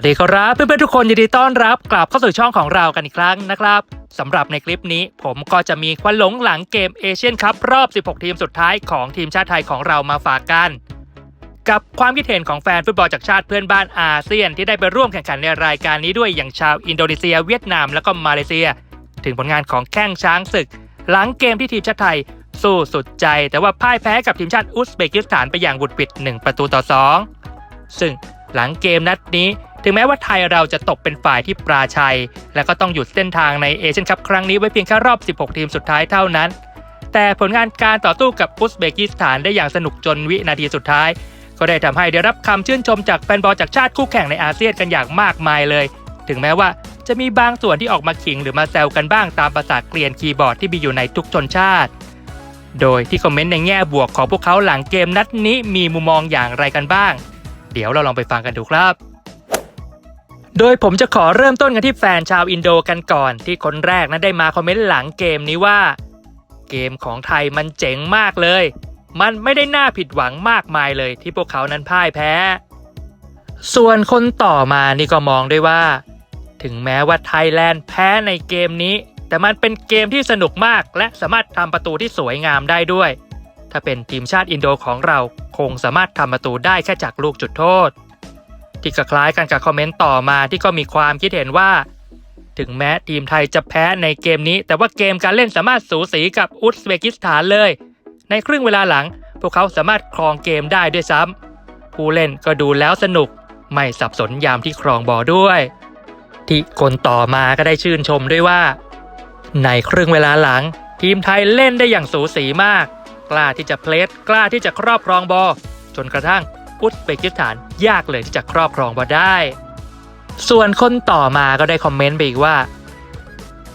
สวัสดีครับเพื่อนๆทุกคนยินดีต้อนรับกลับเข้าสู่ช่องของเรากันอีกครั้งนะครับสำหรับในคลิปนี้ผมก็จะมีควันหลงหลังเกมเอเชียนคัพรอบ 16 ทีมสุดท้ายของทีมชาติไทยของเรามาฝากกัน กับความคิดเห็นของแฟนฟุตบอลจากชาติเพื่อนบ้านอาเซียนที่ได้ไปร่วมแข่งขันในรายการนี้ด้วยอย่างชาวอินโดนีเซีย เวียดนามแล้วก็มาเลเซีย ถึงผลงานของแข้งช้างศึก หลังเกมที่ทีมชาติไทย สู้สุดใจ แต่ว่าพ่ายแพ้กับทีมชาติอุซเบกิสถานไปอย่างบุดปิด 1 ประตูต่อ 2 ซึ่งหลังเกมนัดนี้ ถึงแม้ว่าไทยเราจะตกเป็นฝ่ายที่ปราชัย และก็ต้องหยุดเส้นทางในเอเชียนคัพครั้งนี้ไว้เพียงแค่รอบ 16 ทีมสุดท้ายเท่านั้น แต่ผลงานการต่อสู้กับอุซเบกิสถานได้อย่างสนุกจนวินาทีสุดท้าย ก็ได้ทำให้ได้รับคำชื่นชมจากแฟนบอลจากชาติคู่แข่งในอาเซียนกันอย่างมากมายเลย ถึงแม้ว่าจะมีบางส่วนที่ออกมาขิงหรือมาแซวกันบ้างตามภาษาเกลียนคีย์บอร์ดที่มีอยู่ในทุกชนชาติ โดยที่คอมเมนต์ในแง่บวกของพวกเขาหลังเกมนัดนี้มีมุมมองอย่างไรกันบ้าง เดี๋ยวเราลองไปฟังกันดูครับ โดยผมจะขอเริ่มต้นกันที่แฟนชาวอินโดกันก่อน ที่คนแรกนั้นได้มาคอมเมนต์หลังเกมนี้ว่า เกมของไทยมันเจ๋งมากเลย มันไม่ได้น่าผิดหวังมากมายเลยที่พวกเขานั้นพ่ายแพ้ ส่วนคนต่อมานี่ก็มองด้วยว่า ถึงแม้ว่าไทยแลนด์แพ้ในเกมนี้ แต่มันเป็นเกมที่สนุกมาก และสามารถทำประตูที่สวยงามได้ด้วย ถ้าเป็นทีมชาติอินโดของเราคงสามารถทำประตูได้แค่จากลูกจุดโทษ ที่ก็คล้ายกันกับคอมเมนต์ต่อมาที่ก็มีความคิดเห็นว่า ถึงแม้ทีมไทยจะแพ้ในเกมนี้ แต่ว่าเกมการเล่นสามารถสูสีกับอุซเบกิสถานเลย ในครึ่งเวลาหลัง พวกเขาสามารถครองเกมได้ด้วยซ้ำผู้เล่นก็ดูแล้วสนุก ไม่สับสนยามที่ครองบอด้วย ที่คนต่อมาก็ได้ชื่นชมด้วยว่า ในครึ่งเวลาหลัง ทีมไทยเล่นได้อย่างสูสีมาก กล้าที่จะเพลสกล้าที่จะครอบครองบอลจนกระทั่ง อุซเบกิสถานยากเลยที่จะครอบครองบอลได้ ส่วนคนต่อมาก็ได้คอมเมนต์ไปอีกว่า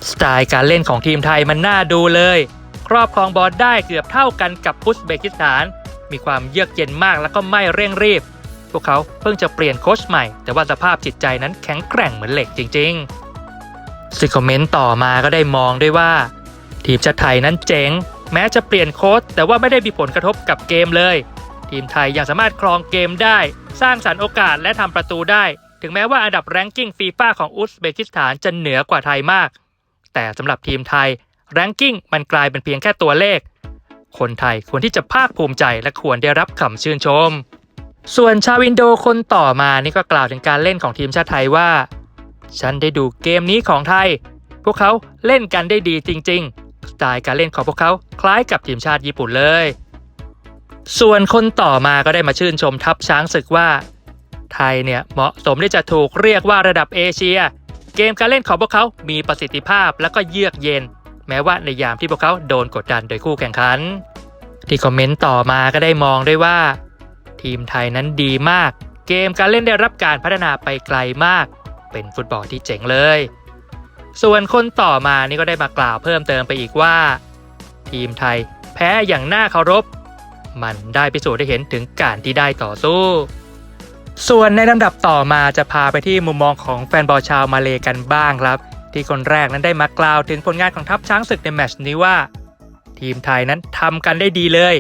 สไตล์การเล่นของทีมไทยมันน่าดูเลย ครอบครองบอลได้เกือบเท่ากันกับอุซเบกิสถาน มีความเยือกเย็นมากแล้วก็ไม่เร่งรีบ พวกเขาเพิ่งจะเปลี่ยนโค้ชใหม่ แต่ว่าสภาพจิตใจนั้นแข็งแกร่งเหมือนเหล็กจริง ๆซึ่งคอมเมนต์ต่อมาก็ได้มองด้วยว่า ทีมชาติไทยนั้นเจ๋งแม้จะเปลี่ยนโค้ชแต่ว่าไม่ได้มีผลกระทบกับเกมเลย ทีมไทยยังสามารถครองเกมได้ สร้างสรรค์โอกาสและทำประตูได้ ถึงแม้ว่าอันดับแรงกิ้งฟีฟ่าของอุซเบกิสถานจะเหนือกว่าไทยมาก แต่สำหรับทีมไทยแรงกิ้งมันกลายเป็นเพียงแค่ตัวเลข คนไทยควรที่จะภาคภูมิใจและควรได้รับคำชื่นชม ส่วนชาวอินโดคนต่อมานี่ก็กล่าวถึงการเล่นของทีมชาติไทยว่า ฉันได้ดูเกมนี้ของไทย พวกเขาเล่นกันได้ดีจริง ๆ สไตล์การเล่นของพวกเขาคล้ายกับทีมชาติญี่ปุ่นเลย ส่วนคนต่อมาก็ได้มาชื่นชมทัพช้างศึกว่า ไทยเนี่ยเหมาะสมที่จะถูกเรียกว่าระดับเอเชีย เกมการเล่นของพวกเขามีประสิทธิภาพและก็เยือกเย็น แม้ว่าในยามที่พวกเขาโดนกดดันโดยคู่แข่งขัน ที่คอมเมนต์ต่อมาก็ได้มองด้วยว่า ทีมไทยนั้นดีมาก เกมการเล่นได้รับการพัฒนาไปไกลมาก เป็นฟุตบอลที่เจ๋งเลย ส่วนคนต่อมานี่ก็ได้มากล่าวเพิ่มเติมไปอีกว่า ทีมไทยแพ้อย่างน่าเคารพ มันได้พิสูจน์ได้เห็นถึงการที่ได้ต่อสู้ ส่วนในลำดับต่อมาจะพาไปที่มุมมองของแฟนบอลชาวมาเลกันบ้างครับ ที่คนแรกนั้นได้มากล่าวถึงผลงานของทัพช้างศึกในแมตช์นี้ว่า ทีมไทยนั้นทำกันได้ดีเลย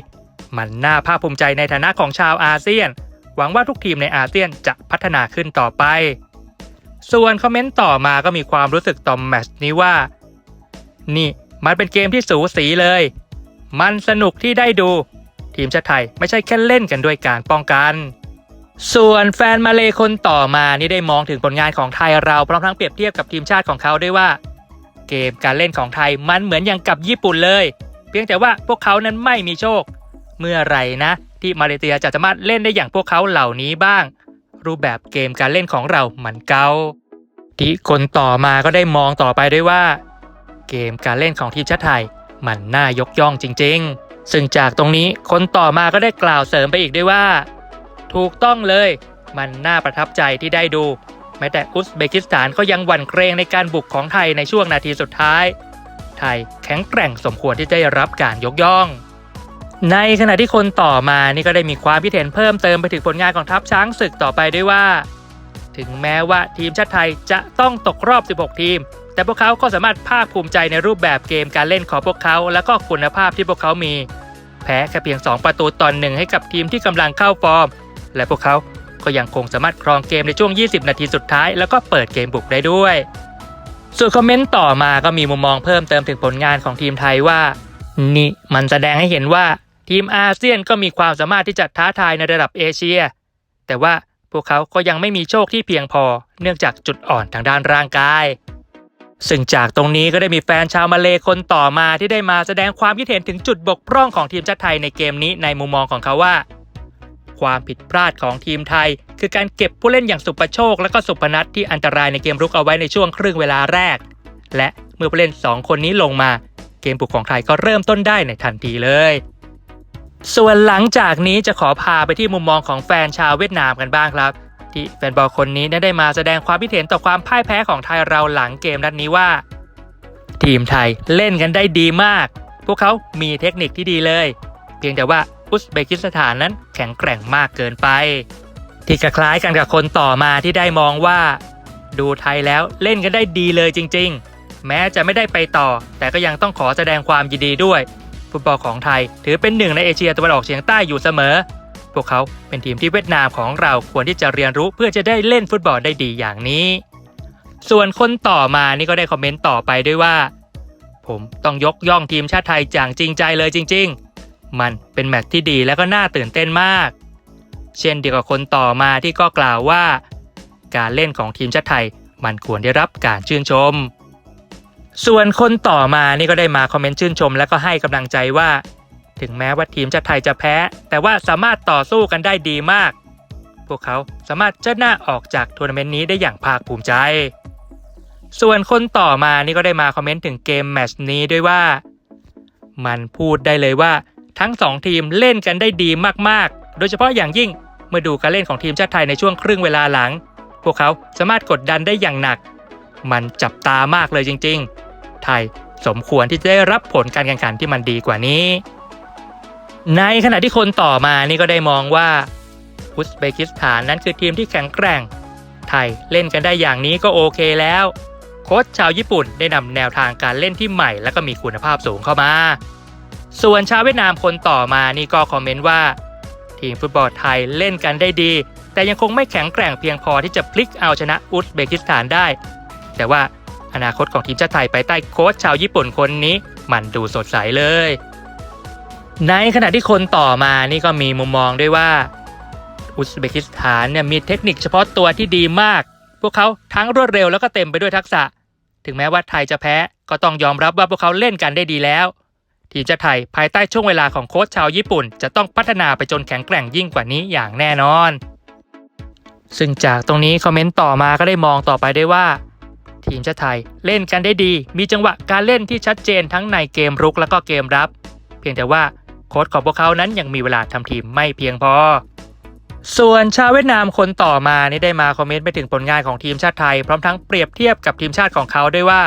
มันน่าภาคภูมิใจในฐานะของชาวอาเซียน หวังว่าทุกทีมในอาเซียนจะพัฒนาขึ้นต่อไป ส่วนคอมเมนต์ต่อมาก็มีความรู้สึกต่อแมตช์นี้ว่า นี่มันเป็นเกมที่สูสีเลย มันสนุกที่ได้ดู ทีมชาติไทยไม่ใช่แค่เล่นกันด้วยการป้องกัน ส่วนแฟนมาเลคนต่อมานี่ได้มองถึงผลงานของไทยเราพร้อมทั้งเปรียบเทียบกับทีมชาติของเขาด้วยว่า เกมการเล่นของไทยมันเหมือนอย่างกับญี่ปุ่นเลย เพียงแต่ว่าพวกเขานั้นไม่มีโชค เมื่อไรนะ ที่มาเลเซียจะสามารถเล่นได้อย่างพวกเขาเหล่านี้บ้าง รูปแบบเกมการเล่นของเรามันเกาที่คนต่อมาก็ได้มองต่อไปด้วยว่า เกมการเล่นของทีมชาติไทยมันน่ายกย่องจริง ๆ ซึ่งจากตรงนี้คนต่อมาก็ได้กล่าวเสริมไปอีกด้วยว่า ถูกต้องเลยมันน่าประทับใจที่ได้ดู แม้แต่อุซเบกิสถานก็ยังหวั่นเกรงในการบุกของไทยในช่วงนาทีสุดท้าย ไทยแข็งแกร่งสมควรที่จะได้รับการยกย่อง ในขณะที่คนต่อมานี่ก็ได้มีความคิดเห็นเพิ่มเติมไปถึงผลงานของทัพช้างศึกต่อไปด้วยว่า ถึงแม้ว่าทีมชาติไทยจะต้องตกรอบ 16 ทีม แต่พวกเขาก็สามารถภาคภูมิใจในรูปแบบเกมการเล่นของพวกเขา และก็คุณภาพที่พวกเขามี แพ้แค่เพียง 2 ประตูต่อหนึ่งให้กับทีมที่กำลังเข้าฟอร์ม และพวกเขาก็ยังคงสามารถครองเกมในช่วง 20 นาทีสุดท้าย แล้วก็เปิดเกมบุกได้ด้วย ส่วนคอมเมนต์ต่อมาก็มีมุมมองเพิ่มเติมถึงผลงานของทีมไทยว่า นี่มันแสดงให้เห็นว่าทีมอาเซียนก็มีความสามารถที่จะท้าทายในระดับเอเชีย แต่ว่าพวกเขาก็ยังไม่มีโชคที่เพียงพอ เนื่องจากจุดอ่อนทางด้านร่างกาย ซึ่งจากตรงนี้ก็ได้มีแฟนชาวมาเลคนต่อมาที่ได้มาแสดงความคิดเห็นถึงจุดบกพร่องของทีมชาติไทยในเกมนี้ในมุมมองของเขาว่า ความผิดพลาดของทีมไทย คือการเก็บผู้เล่นอย่างสุประโชค และก็สุพนัทที่อันตรายในเกมรุกเอาไว้ในช่วงครึ่งเวลาแรก และเมื่อผู้เล่น 2 คนนี้ลงมา เกมบุกของไทยก็เริ่มต้นได้ในทันทีเลย ส่วนหลังจากนี้จะขอพาไปที่มุมมองของแฟนชาวเวียดนามกันบ้างครับ ที่แฟนบอลคนนี้ได้มาแสดงความคิดเห็นต่อความพ่ายแพ้ของไทยเราหลังเกมนัดนี้ว่า ทีมไทยเล่นกันได้ดีมาก พวกเขามีเทคนิคที่ดีเลย เพียงแต่ว่าอุซเบกิสถานนั้นแข็งแกร่งมากเกินไป ที่คล้ายกันกับคนต่อมาที่ได้มองว่า ดูไทยแล้วเล่นกันได้ดีเลยจริง ๆ แม้จะไม่ได้ไปต่อ แต่ก็ยังต้องขอแสดงความยินดีด้วยฟุตบอลของไทยถือเป็นหนึ่งในเอเชียตะวันออกเฉียงใต้อยู่เสมอ พวกเขาเป็นทีมที่เวียดนามของเราควรที่จะเรียนรู้เพื่อจะได้เล่นฟุตบอลได้ดีอย่างนี้ ส่วนคนต่อมานี่ก็ได้คอมเมนต์ต่อไปด้วยว่า ผมต้องยกย่องทีมชาติไทยอย่างจริงใจเลยจริง ๆ มันเป็นแมตช์ที่ดีและก็น่าตื่นเต้นมาก เช่นเดียวกับคนต่อมาที่ก็กล่าวว่า การเล่นของทีมชาติไทยมันควรได้รับการชื่นชม ส่วนคนต่อมานี่ก็ได้มาคอมเมนต์ชื่นชม และก็ให้กำลังใจว่า ถึงแม้ว่าทีมชาติไทยจะแพ้ แต่ว่าสามารถต่อสู้กันได้ดีมาก พวกเขาสามารถเชิดหน้าออกจากทัวร์นาเมนต์นี้ได้อย่างภาคภูมิใจ ส่วนคนต่อมานี่ก็ได้มาคอมเมนต์ถึงเกมแมตช์นี้ด้วยว่า มันพูดได้เลยว่าทั้งสองทีมเล่นกันได้ดีมากๆ โดยเฉพาะอย่างยิ่งเมื่อดูการเล่นของทีมชาติไทยในช่วงครึ่งเวลาหลัง พวกเขาสามารถกดดันได้อย่างหนัก มันจับตามากเลยจริง ๆ ไทยสมควรที่จะได้รับผลการแข่งขันที่มันดีกว่านี้ ในขณะที่คนต่อมานี่ก็ได้มองว่าอุซเบกิสถานนั้นคือทีมที่แข็งแกร่ง ไทยเล่นกันได้อย่างนี้ก็โอเคแล้ว โค้ชชาวญี่ปุ่นได้นำแนวทางการเล่นที่ใหม่ และก็มีคุณภาพสูงเข้ามา ส่วนชาวเวียดนามคนต่อมานี่ก็คอมเมนต์ว่า ทีมฟุตบอลไทยเล่นกันได้ดี แต่ยังคงไม่แข็งแกร่งเพียงพอที่จะพลิกเอาชนะอุซเบกิสถานได้ แต่ว่าอนาคตของทีมชาติไทยไปใต้โค้ชชาวญี่ปุ่นคนนี้ มันดูสดใสเลย ในขณะที่คนต่อมานี่ก็มีมุมมองด้วยว่า อุซเบกิสถานเนี่ยมีเทคนิคเฉพาะตัวที่ดีมาก พวกเขาทั้งรวดเร็วแล้วก็เต็มไปด้วยทักษะ ถึงแม้ว่าไทยจะแพ้ก็ต้องยอมรับว่าพวกเขาเล่นกันได้ดีแล้ว ทีมชาติไทยภายใต้ช่วงเวลาของโค้ชชาวญี่ปุ่น จะต้องพัฒนาไปจนแข็งแกร่งยิ่งกว่านี้อย่างแน่นอน ซึ่งจากตรงนี้คอมเมนต์ต่อมาก็ได้มองต่อไปได้ว่า ทีมชาติไทยเล่นกันได้ดี มีจังหวะการเล่นที่ชัดเจนทั้งในเกมรุกแล้วก็เกมรับ เพียงแต่ว่า ค้ชของพวกเขานั้นยังมีเวลาทำทีมไม่เพียงพอ ส่วนชาวเวียดนามคนต่อมานี่ได้มาคอมเมนต์ไปถึงผลงานของทีมชาติไทย พร้อมทั้งเปรียบเทียบกับทีมชาติของเขาด้วยว่า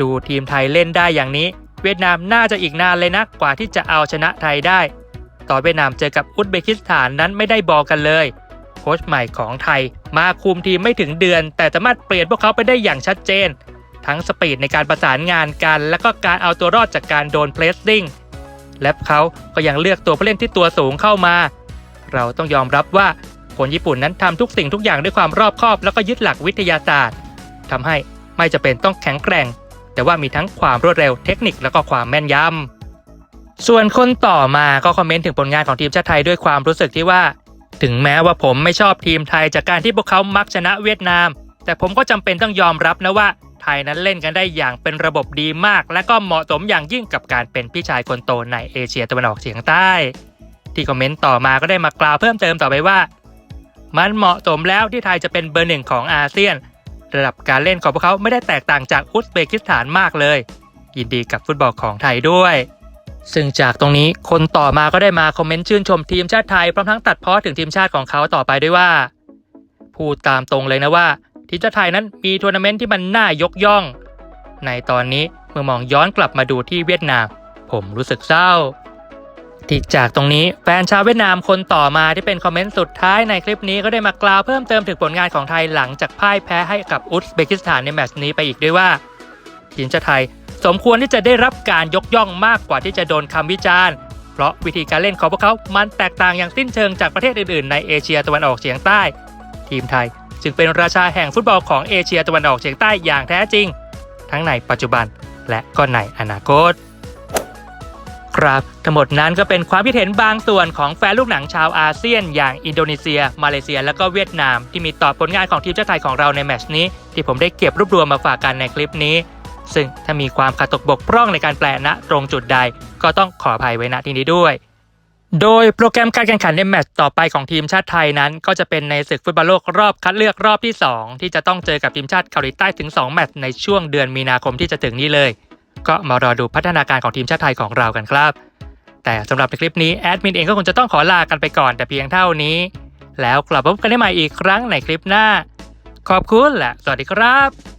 ดูทีมไทยเล่นได้อย่างนี้ เวียดนามน่าจะอีกนานเลยนะกว่าที่จะเอาชนะไทยได้ ต่อเวียดนามเจอกับอุซเบกิสถานนั้นไม่ได้บอกกันเลยโค้ชใหม่ของไทย มาคุมทีมไม่ถึงเดือน แต่สามารถเปลี่ยนพวกเขาไปได้อย่างชัดเจน ทั้งสปีดในการประสานงานกัน และก็การเอาตัวรอดจากการโดนเพลสซิ่ง และเขาก็ยังเลือกตัวผู้เล่นที่ตัวสูงเข้ามา เราต้องยอมรับว่าคนญี่ปุ่นนั้นทำทุกสิ่งทุกอย่างด้วยความรอบคอบ แล้วก็ยึดหลักวิทยาศาสตร์ทำให้ไม่จะเป็นต้องแข็งแกร่ง แต่ว่ามีทั้งความรวดเร็วเทคนิคแล้วก็ความแม่นยำส่วนคนต่อมาก็คอมเมนต์ถึงผลงานของทีมชาติไทยด้วยความรู้สึกที่ว่า ถึงแม้ว่าผมไม่ชอบทีมไทยจากการที่พวกเขามักชนะเวียดนาม แต่ผมก็จำเป็นต้องยอมรับนะว่า ไทยนั้นเล่นกันได้อย่างเป็นระบบดีมาก และก็เหมาะสมอย่างยิ่งกับการเป็นพี่ชายคนโตในเอเชียตะวันออกเฉียงใต้ ที่คอมเมนต์ต่อมาก็ได้มากล่าวเพิ่มเติมต่อไปว่า มันเหมาะสมแล้วที่ไทยจะเป็นเบอร์หนึ่งของอาเซียน ระดับการเล่นของพวกเขาไม่ได้แตกต่างจากอุซเบกิสถานมากเลย ยินดีกับฟุตบอลของไทยด้วยซึ่งจากตรงนี้คนต่อมาก็ได้มาคอมเมนต์ชื่นชมทีมชาติไทยพร้อมทั้งตัดพ้อถึงทีมชาติของเขาต่อไปด้วยว่า พูดตามตรงเลยนะว่า ทีมชาติไทยนั้นมีทัวร์นาเมนต์ที่มันน่ายกย่อง ในตอนนี้เมื่อมองย้อนกลับมาดูที่เวียดนาม ผมรู้สึกเศร้าที่จากตรงนี้แฟนชาวเวียดนามคนต่อมาที่เป็นคอมเมนต์สุดท้ายในคลิปนี้ก็ได้มากล่าวเพิ่มเติมถึงผลงานของไทยหลังจากพ่ายแพ้ให้กับอุซเบกิสถานในแมตช์นี้ไปอีกด้วยว่าทีมชาติไทยสมควรที่จะได้รับการยกย่องมากกว่าที่จะโดนคำวิจารณ์ เพราะวิธีการเล่นของพวกเขา มันแตกต่างอย่างสิ้นเชิงจากประเทศอื่นๆ ในเอเชียตะวันออกเฉียงใต้ ทีมไทย จึงเป็นราชาแห่งฟุตบอลของเอเชียตะวันออกเฉียงใต้อย่างแท้จริง ทั้งในปัจจุบันและก็ในอนาคต ครับ ทั้งหมดนั้นก็เป็นความคิดเห็นบางส่วนของแฟนลูกหนังชาวอาเซียน อย่างอินโดนีเซีย มาเลเซีย และก็เวียดนาม ที่มีต่อผลงานของทีมชาติไทยของเราในแมตช์นี้ ที่ผมได้เก็บรวบรวมมาฝากกันในคลิปนี้ ซึ่งถ้ามีความขาดตกบกพร่องในการแปลณตรงจุดใด ก็ต้องขออภัยไว้ณที่นี้ด้วย โดยโปรแกรมการแข่งขันในแมตช์ต่อไปของทีมชาติไทยนั้น ก็จะเป็นในศึกฟุตบอลโลกรอบคัดเลือกรอบที่ 2 ที่จะต้องเจอกับทีมชาติเกาหลีใต้ถึง 2 แมตช์ในช่วงเดือนมีนาคมที่จะถึงนี้เลย ก็มารอดูพัฒนาการของทีมชาติไทยของเรากันครับ แต่สำหรับในคลิปนี้แอดมินเองก็คงจะต้องขอลากันไปก่อนแต่เพียงเท่านี้ แล้วกลับมาพบกันได้ใหม่อีกครั้งในคลิปหน้า ขอบคุณและสวัสดีครับ